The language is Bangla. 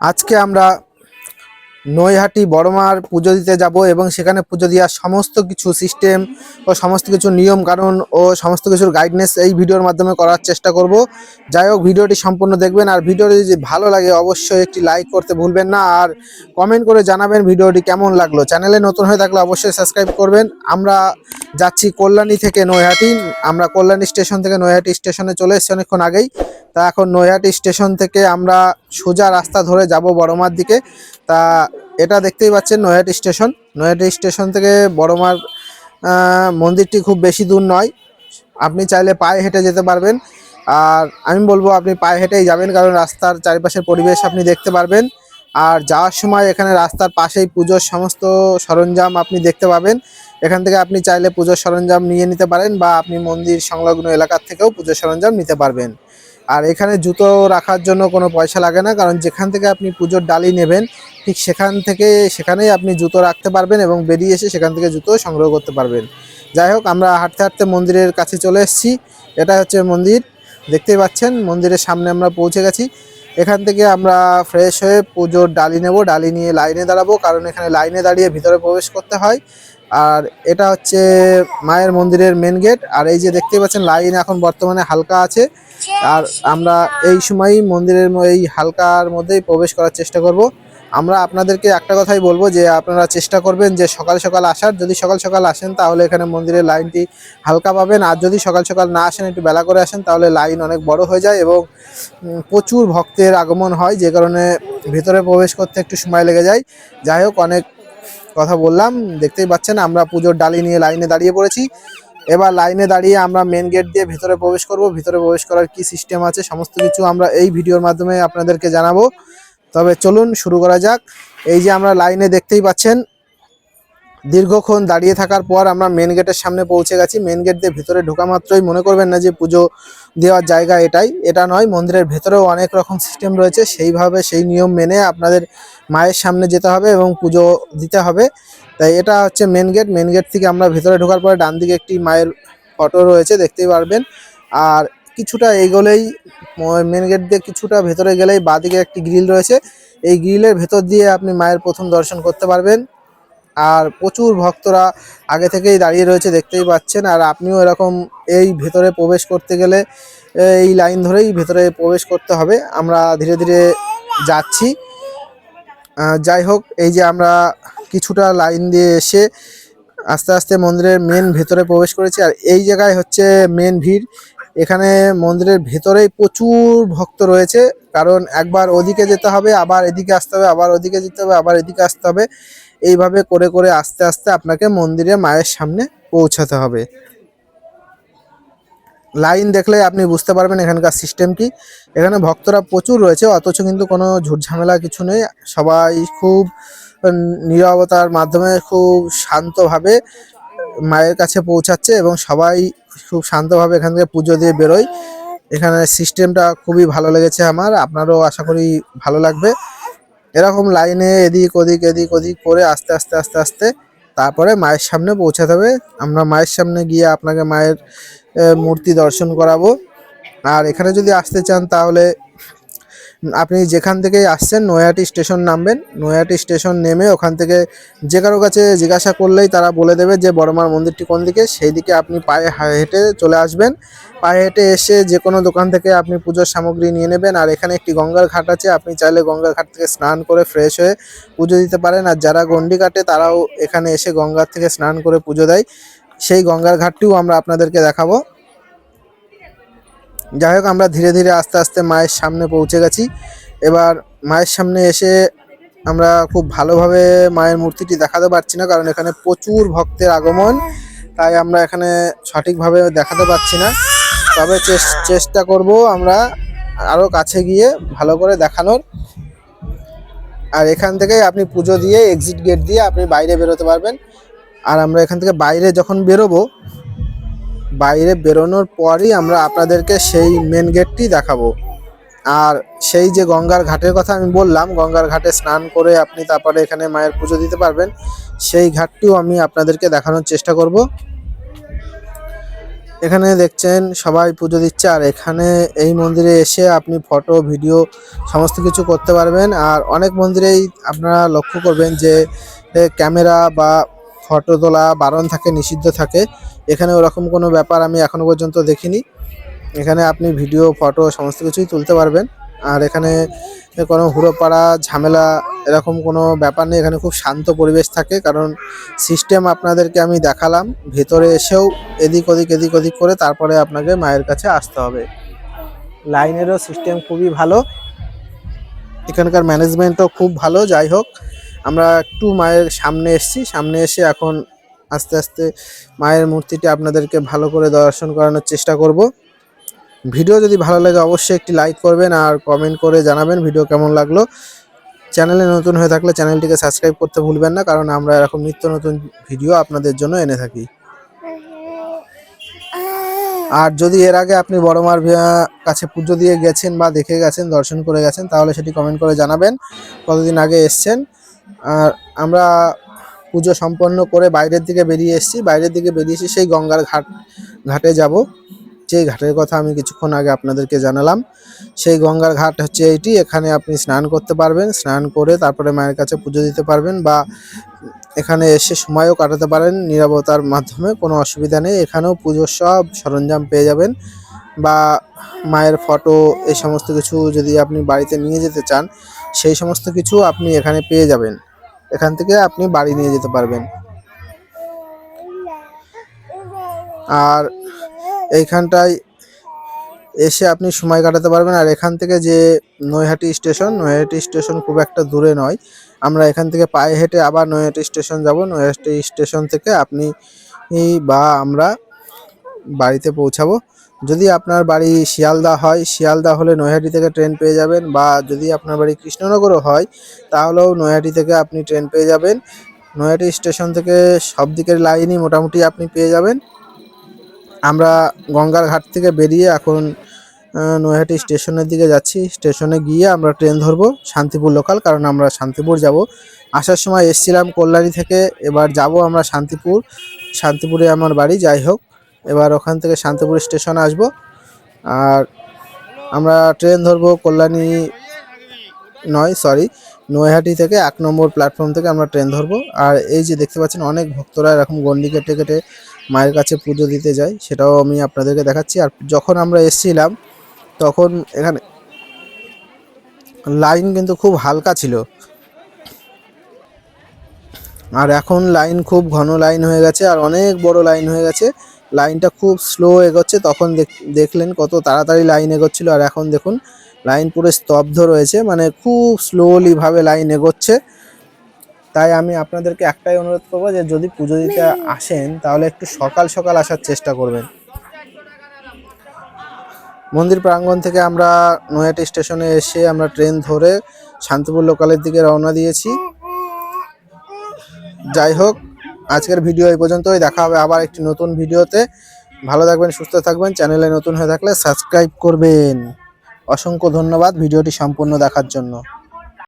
আজকে আমরা নৈহাটি বড়মার পুজো দিতে যাব এবং সেখানে পুজো দেওয়ার সমস্ত কিছু সিস্টেম ও সমস্ত কিছু নিয়ম কানুন ও সমস্ত কিছুর গাইডনেস এই ভিডিওর মাধ্যমে করার চেষ্টা করব। যাই হোক, ভিডিওটি সম্পূর্ণ দেখবেন আর ভিডিওটি যদি ভালো লাগে অবশ্যই একটি লাইক করতে ভুলবেন না আর কমেন্ট করে জানাবেন ভিডিওটি কেমন লাগল। চ্যানেলে নতুন হয়ে থাকলে অবশ্যই সাবস্ক্রাইব করবেন। আমরা যাচ্ছি কল্যাণী থেকে নৈহাটি। আমরা কল্যাণী স্টেশন থেকে নৈহাটি স্টেশনে চলে এসেছি অনেকক্ষণ আগেই। তা এখন নৈহাটি স্টেশন থেকে আমরা সোজা রাস্তা ধরে যাব বড়মার দিকে। তা এটা দেখতেই পাচ্ছেন নৈহাটি স্টেশন। নৈহাটি স্টেশন থেকে বড়মার মন্দিরটি খুব বেশি দূর নয়। আপনি চাইলে পায়ে হেঁটে যেতে পারবেন। আর আমি বলব আপনি পায়ে হেঁটেই যাবেন, কারণ রাস্তার চারিপাশের পরিবেশ আপনি দেখতে পারবেন। আর যাওয়ার সময় এখানে রাস্তার পাশেই পুজোর সমস্ত সরঞ্জাম আপনি দেখতে পাবেন। এখান থেকে আপনি চাইলে পুজোর সরঞ্জাম নিয়ে নিতে পারেন বা আপনি মন্দির সংলগ্ন এলাকার থেকেও পুজোর সরঞ্জাম নিতে পারবেন। আর এখানে জুতো রাখার জন্য কোনো পয়সা লাগে না, কারণ যেখান থেকে আপনি পুজোর ডালি নেবেন, ঠিক সেখান থেকে সেখানেই আপনি জুতো রাখতে পারবেন এবং বেরিয়ে এসে সেখান থেকে জুতো সংগ্রহ করতে পারবেন। যাই হোক, আমরা হাঁটতে হাঁটতে মন্দিরের কাছে চলে এসেছি। এটা হচ্ছে মন্দির। দেখতেই পাচ্ছেন, মন্দিরের সামনে আমরা পৌঁছে গেছি। এখান থেকে আমরা ফ্রেশ হয়ে পুজোর ডালি নেব, ডালি নিয়ে লাইনে দাঁড়াবো, কারণ এখানে লাইনে দাঁড়িয়ে ভিতরে প্রবেশ করতে হয়। আর এটা হচ্ছে মায়ের মন্দিরের মেন গেট আর এই যে দেখতে পাচ্ছেন লাইন এখন বর্তমানে হালকা আছে। আর আমরা এই সময়ই মন্দিরের এই হালকার মধ্যেই প্রবেশ করার চেষ্টা করব। আমরা আপনাদেরকে একটা কথাই বলব যে আপনারা চেষ্টা করবেন যে সকাল সকাল আসার। যদি সকাল সকাল আসেন, তাহলে এখানে মন্দিরের লাইনটি হালকা পাবেন। আর যদি সকাল সকাল না আসেন, একটু বেলা করে আসেন, তাহলে লাইন অনেক বড় হয়ে যায় এবং প্রচুর ভক্তের আগমন হয়। যে কারণে ভিতরে প্রবেশ করতে একটু সময় লেগে যায়। যাই হোক, অনেক কথা বললাম, দেখতেই পাচ্ছেন আমরা পুজোর ডালি নিয়ে লাইনে দাঁড়িয়ে পড়েছি। এবার লাইনে দাঁড়িয়ে আমরা মেন গেট দিয়ে ভিতরে প্রবেশ করব। ভিতরে প্রবেশ করার কি সিস্টেম আছে, সমস্ত কিছু আমরা এই ভিডিওর মাধ্যমে আপনাদেরকে জানাব। তবে চলুন শুরু করা যাক। এই যে আমরা লাইনে দেখতেই পাচ্ছেন, দীর্ঘক্ষণ দাঁড়িয়ে থাকার পর আমরা মেন গেটের সামনে পৌঁছে গেছি। মেন গেট দিয়ে ভিতরে ঢোকা মাত্রই মনে করবেন না যে পুজো দেওয়ার জায়গা এটাই। এটা নয়, মন্দিরের ভেতরেও অনেক রকম সিস্টেম রয়েছে। সেইভাবে সেই নিয়ম মেনে আপনাদের মায়ের সামনে যেতে হবে এবং পুজো দিতে হবে। তাই এটা হচ্ছে মেন গেট মেন গেট থেকে আমরা ভেতরে ঢোকার পরে ডান দিকে একটি মায়ের ফটো রয়েছে, দেখতেই পারবেন। আর কিছুটা এগোলেই মেন গেট দিয়ে কিছুটা ভেতরে গেলেই বাঁদিকে একটি গ্রিল রয়েছে। এই গ্রিলের ভেতর দিয়ে আপনি মায়ের প্রথম দর্শন করতে পারবেন। আর প্রচুর ভক্তরা আগে থেকেই দাঁড়িয়ে রয়েছে, দেখতেই পাচ্ছেন। আর আপনিও এরকম এই ভেতরে প্রবেশ করতে গেলে, এই লাইন ধরেই ভেতরে প্রবেশ করতে হবে। আমরা ধীরে ধীরে যাচ্ছি। যাই হোক, এই যে আমরা কিছুটা লাইন দিয়ে এসে আস্তে আস্তে মন্দিরের মেন ভেতরে প্রবেশ করেছি। আর এই জায়গায় হচ্ছে মেন ভিড়। এখানে মন্দিরের ভেতরেই প্রচুর ভক্ত রয়েছে, কারণ একবার ওদিকে যেতে হবে, আবার এদিকে আসতে হবে, আবার ওদিকে যেতে হবে, আবার এদিকে আসতে হবে। এইভাবে করে করে আস্তে আস্তে আপনাকে মন্দিরে মায়ের সামনে পৌঁছাতে হবে। লাইন দেখলে আপনি বুঝতে পারবেন এখানকার সিস্টেম কি। এখানে ভক্তরা প্রচুর রয়েছে, অথচ কিন্তু কোনো ঝুট ঝামেলা কিছু নেই। সবাই খুব নিরবতার মাধ্যমে খুব শান্তভাবে মায়ের কাছে পৌঁছাচ্ছে এবং সবাই খুব শান্তভাবে এখান থেকে পুজো দিয়ে বেরোই। এখানে সিস্টেমটা খুবই ভালো লেগেছে আমার, আপনারও আশা করি ভালো লাগবে। এরকম লাইনে এদিক ওদিক এদিক ওদিক করে আস্তে আস্তে আস্তে আস্তে তারপরে মায়ের সামনে পৌঁছাতে হবে। আমরা মায়ের সামনে গিয়ে আপনাকে মায়ের মূর্তি দর্শন করাবো। আর এখানে যদি আসতে চান তাহলে আপনি যেখান থেকে আসছেন নয়াটি স্টেশন নামবেন। নয়াটি স্টেশন নেমে ওখান থেকে যে কারও কাছে জিজ্ঞাসা করলেই তারা বলে দেবে যে, বড়মার মন্দিরটি কোন দিকে? সেই দিকে আপনি পায়ে হেঁটে চলে আসবেন। পায়ে হেঁটে এসে যে কোনো দোকান থেকে আপনি পুজোর সামগ্রী নিয়ে নেবেন। আর এখানে একটি গঙ্গার ঘাট আছে। আপনি চাইলে গঙ্গার ঘাট থেকে স্নান করে ফ্রেশ হয়ে পুজো দিতে পারেন। আর যারা গন্ডি কাটে তারাও এখানে এসে গঙ্গার থেকে স্নান করে পুজো দেয়। সেই গঙ্গার ঘাটটিও আমরা আপনাদেরকে দেখাবো। যাই হোক, আমরা ধীরে ধীরে আস্তে আস্তে মায়ের সামনে পৌঁছে গেছি। এবার মায়ের সামনে এসে আমরা খুব ভালোভাবে মায়ের মূর্তিটি দেখাতে পারছি না, কারণ এখানে প্রচুর ভক্তের আগমন, তাই আমরা এখানে সঠিকভাবে দেখাতে পারছি না। তবে চেষ্টা করব আমরা আরও কাছে গিয়ে ভালো করে দেখানোর। আর এখান থেকেই আপনি পুজো দিয়ে এক্সিট গেট দিয়ে আপনি বাইরে বেরোতে পারবেন। আর আমরা এখান থেকে বাইরে যখন বেরোবো বাইরে বেরোনোর পরই আমরা আপনাদেরকে সেই মেন গেটটি দেখাবো। আর সেই যে গঙ্গার ঘাটের কথা আমি বললাম, গঙ্গার ঘাটে স্নান করে আপনি তারপরে এখানে মায়ের পুজো দিতে পারবেন। সেই ঘাটটিও আমি আপনাদেরকে দেখানোর চেষ্টা করব। এখানে দেখছেন, সবাই পুজো দিচ্ছে। আর এখানে এই মন্দিরে এসে আপনি ফটো, ভিডিও সমস্ত কিছু করতে পারবেন। আর অনেক মন্দিরেই আপনারা লক্ষ্য করবেন যে ক্যামেরা বা ফটো তোলা বারণ থাকে, নিষিদ্ধ থাকে। এখানে ওরকম কোনো ব্যাপার আমি এখনও পর্যন্ত দেখিনি। এখানে আপনি ভিডিও, ফটো, সমস্ত কিছুই তুলতে পারবেন। আর এখানে কোনো হুড়োপাড়া, ঝামেলা এরকম কোনো ব্যাপার নেই। এখানে খুব শান্ত পরিবেশ থাকে, কারণ সিস্টেম আপনাদেরকে আমি দেখালাম। ভেতরে এসেও এদিক ওদিক এদিক ওদিক করে তারপরে আপনাকে মায়ের কাছে আসতে হবে। লাইনেরও সিস্টেম খুবই ভালো। এখানকার ম্যানেজমেন্টও খুব ভালো। যাই হোক আমরা একটু মায়ের সামনে এসেছি। সামনে এসে এখন আস্তে আস্তে মায়ের মূর্তিটি আপনাদেরকে ভালো করে দর্শন করানোর চেষ্টা করব। ভিডিও যদি ভালো লাগে অবশ্যই একটি লাইক করবেন আর কমেন্ট করে জানাবেন ভিডিও কেমন লাগল। চ্যানেলে নতুন হয়ে থাকলে চ্যানেলটিকে সাবস্ক্রাইব করতে ভুলবেন না, কারণ আমরা এরকম নিত্য নতুন ভিডিও আপনাদের জন্য এনে থাকি। আর যদি এর আগে আপনি বড় মার কাছে পুজো দিয়ে গেছেন বা দেখে গেছেন, দর্শন করে গেছেন, তাহলে সেটি কমেন্ট করে জানাবেন। কতদিন আগে এসছেন? আর আমরা পুজো সম্পন্ন করে বাইরের দিকে বেরিয়ে এসেছি। বাইরের দিকে বেরিয়ে এসে সেই গঙ্গার ঘাট, ঘাটে যাব। যেই ঘাটের কথা আমি কিছুক্ষণ আগে আপনাদেরকে জানালাম, সেই গঙ্গার ঘাট হচ্ছে এইটি। এখানে আপনি স্নান করতে পারবেন, স্নান করে তারপরে মায়ের কাছে পুজো দিতে পারবেন বা এখানে এসে সময়ও কাটাতে পারেন নিরাপত্তার মাধ্যমে, কোনো অসুবিধা নেই। এখানেও পুজোর সব সরঞ্জাম পেয়ে যাবেন বা মায়ের ফটো, এই সমস্ত কিছু যদি আপনি বাড়িতে নিয়ে যেতে চান সেই সমস্ত কিছু আপনি এখানে পেয়ে যাবেন। এখান থেকে আপনি বাড়ি নিয়ে যেতে পারবেন। আর এইখানটায় এসে আপনি সময় কাটাতে পারবেন। আর এখান থেকে যে নৈহাটি স্টেশন নৈহাটি স্টেশন খুব একটা দূরে নয়। আমরা এখান থেকে পায়ে হেঁটে আবার নৈহাটি স্টেশন যাব। নৈহাটি স্টেশন থেকে আপনি বা আমরা বাড়িতে পৌঁছাবো। যদি আপনার বাড়ি শিয়ালদা হয়, শিয়ালদা হলে নৈহাটি থেকে ট্রেন পেয়ে যাবেন বা যদি আপনার বাড়ি কৃষ্ণনগরও হয়, তাহলেও নৈহাটি থেকে আপনি ট্রেন পেয়ে যাবেন। নৈহাটি স্টেশন থেকে সব দিকের লাইনই মোটামুটি আপনি পেয়ে যাবেন। আমরা গঙ্গার ঘাট থেকে বেরিয়ে এখন নৈহাটি স্টেশনের দিকে যাচ্ছি। স্টেশনে গিয়ে আমরা ট্রেন ধরবো শান্তিপুর লোকাল কারণ আমরা শান্তিপুর যাব। আসার সময় এসছিলাম কল্যাণী থেকে, এবার যাব আমরা শান্তিপুর। শান্তিপুরে আমার বাড়ি, যাই হোক। এবার ওখান থেকে শান্তিপুর স্টেশন আসব। আর আমরা ট্রেন ধরবো কল্যাণী নয় সরি নৈহাটি থেকে এক নম্বর প্ল্যাটফর্ম থেকে আমরা ট্রেন ধরবো। আর এই যে দেখতে পাচ্ছেন, অনেক ভক্তরা এরকম গন্ডি কেটে কেটে মায়ের কাছে পুজো দিতে যায়, সেটাও আমি আপনাদেরকে দেখাচ্ছি। আর যখন আমরা এসেছিলাম, তখন এখানে লাইন কিন্তু খুব হালকা ছিল। আর এখন লাইন খুব ঘন লাইন হয়ে গেছে, আর অনেক বড় লাইন হয়ে গেছে। লাইনটা খুব স্লো এগোচ্ছে তখন দেখ- দেখলেন কত তাড়াতাড়ি লাইন এগোচ্ছিল। আর এখন দেখুন লাইন পুরো স্তব্ধ রয়েছে মানে খুব স্লোলিভাবে লাইন এগোচ্ছে। তাই আমি আপনাদেরকে একটাই অনুরোধ করব যে যদি পুজো দিতে আসেন তাহলে একটু সকাল সকাল আসার চেষ্টা করবেন। মন্দির প্রাঙ্গণ থেকে আমরা নৈহাটি স্টেশনে এসে আমরা ট্রেন ধরে শান্তিপুর লোকালের দিকে রওনা দিয়েছি। যাই হোক আজকের ভিডিও এই পর্যন্তই। দেখা হবে আবার একটি নতুন ভিডিওতে। ভালো থাকবেন, সুস্থ থাকবেন। চ্যানেলে নতুন হয়ে থাকলে সাবস্ক্রাইব করবেন। অসংখ্য ধন্যবাদ ভিডিওটি সম্পূর্ণ দেখার জন্য।